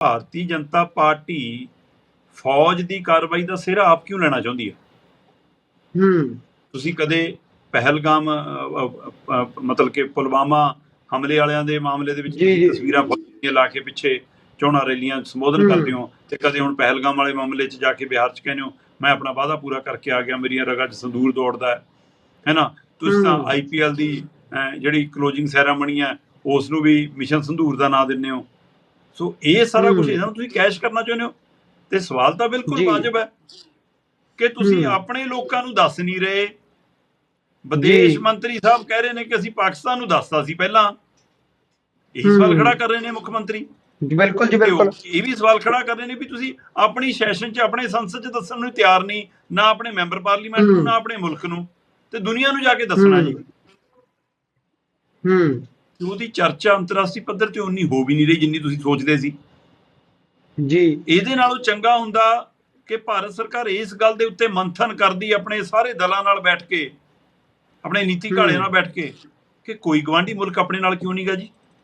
Bharatiya Janata party ਫੌਜ ਦੀ ਕਾਰਵਾਈ ਦਾ ਸਿਰ ਆਪ ਕਿਉਂ ਲੈਣਾ ਚਾਹੁੰਦੀ ਹੈ ਹੂੰ ਤੁਸੀਂ ਕਦੇ ਪਹਿਲਗਾਮ ਮਤਲਬ ਕਿ ਪੁਲਵਾਮਾ ਹਮਲੇ ਵਾਲਿਆਂ ਦੇ ਮਾਮਲੇ ਦੇ ਵਿੱਚ। ਤਸਵੀਰਾਂ ਫੌਜੀਆਂ ਲਾ ਕੇ ਪਿੱਛੇ ਚੋਣਾਂ ਰੈਲੀਆਂ ਸੰਬੋਧਨ। ਕਰਦੇ ਹੋ ਤੇ ਕਦੇ ਹੁਣ ਪਹਿਲਗਾਮ ਵਾਲੇ ਮਾਮਲੇ 'ਚ ਜਾ ਕੇ ਬਿਹਾਰ 'ਚ ਕਹਿੰਦੇ ਹੋ ਮੈਂ ਆਪਣਾ ਵਾਅਦਾ ਪੂਰਾ ਕਰਕੇ ਆ ਗਿਆ ਮੇਰੀਆਂ ਰਗਾਂ 'ਚ ਸੰਦੂਰ ਦੌੜਦਾ ਹੈ ਹੈਨਾ ਤੁਸੀਂ ਤਾਂ। ਆਈਪੀਐਲ ਦੀ ਜਿਹੜੀ ਕਲੋਜ਼ਿੰਗ ਸੈਰਾਮਨੀ ਹੈ ਉਸ ਨੂੰ ਵੀ ਮਿਸ਼ਨ ਸੰਦੂਰ ਦਾ ਨਾਂ ਦਿੰਦੇ ਹੋ ਸੋ ਇਹ ਸਾਰਾ। ਕੁਝ ਇਹਨਾਂ ਨੂੰ ਤੁਸੀਂ ਕੈਸ਼ ਕਰਨਾ ਚਾਹੁੰਦੇ ਹੋ ਤੇ ਸਵਾਲ ਤਾਂ ਬਿਲਕੁਲ। ਵਾਜਬ ਹੈ ਕਿ ਤੁਸੀਂ। ਆਪਣੇ ਲੋਕਾਂ ਨੂੰ ਦੱਸ ਨਹੀਂ ਰਹੇ ਵਿਦੇਸ਼। ਮੰਤਰੀ ਸਾਹਿਬ ਕਹਿ ਰਹੇ ਨੇ ਕਿ ਅਸੀਂ ਪਾਕਿਸਤਾਨ ਨੂੰ ਦੱਸਤਾ ਸੀ ਪਹਿਲਾਂ ਇਹ ਸਵਾਲ। ਖੜਾ ਕਰ ਰਹੇ ਨੇ ਮੁੱਖ ਮੰਤਰੀ ਬਿਲਕੁਲ ਜੀ ਬਿਲਕੁਲ ਇਹ ਵੀ ਸਵਾਲ ਖੜਾ ਕਰ ਰਹੇ ਨੇ ਵੀ ਤੁਸੀਂ ਆਪਣੀ ਸੈਸ਼ਨ 'ਚ ਆਪਣੇ ਸੰਸਦ 'ਚ ਦੱਸਣ ਨੂੰ ਤਿਆਰ ਨਹੀਂ ਨਾ ਆਪਣੇ ਮੈਂਬਰ ਪਾਰਲੀਮੈਂਟ ਨੂੰ। ਨਾ ਆਪਣੇ ਮੁਲਕ ਨੂੰ ਤੇ ਦੁਨੀਆ ਨੂੰ ਜਾ ਕੇ ਦੱਸਣਾ ਜੀ ਹੂੰ ਤੇ ਉਹਦੀ ਚਰਚਾ ਅੰਤਰਰਾਸ਼ਟਰੀ ਪੱਧਰ ਤੇ ਉਨੀ ਹੋ ਵੀ ਨਹੀਂ ਰਹੀ ਜਿੰਨੀ ਤੁਸੀਂ ਸੋਚਦੇ ਸੀ? ਜੀ। ਇਹਦੇ ਨਾਲੋਂ ਚੰਗਾ ਹੁੰਦਾ ਕਿ ਭਾਰਤ ਸਰਕਾਰ ਇਸ ਗੱਲ ਦੇ ਉੱਤੇ ਮੰਥਨ ਕਰਦੀ ਆਪਣੇ ਸਾਰੇ ਦਲਾਂ ਨਾਲ ਬੈਠ ਕੇ ਆਪਣੇ ਨੀਤੀ ਘਾੜਿਆਂ ਨਾਲ ਬੈਠ ਕੇ ਕਿ ਕੋਈ ਗਵਾਂਢੀ ਮੁਲਕ ਆਪਣੇ ਨਾਲ ਕਿਉਂ ਨਹੀਂਗਾ ਜੀ?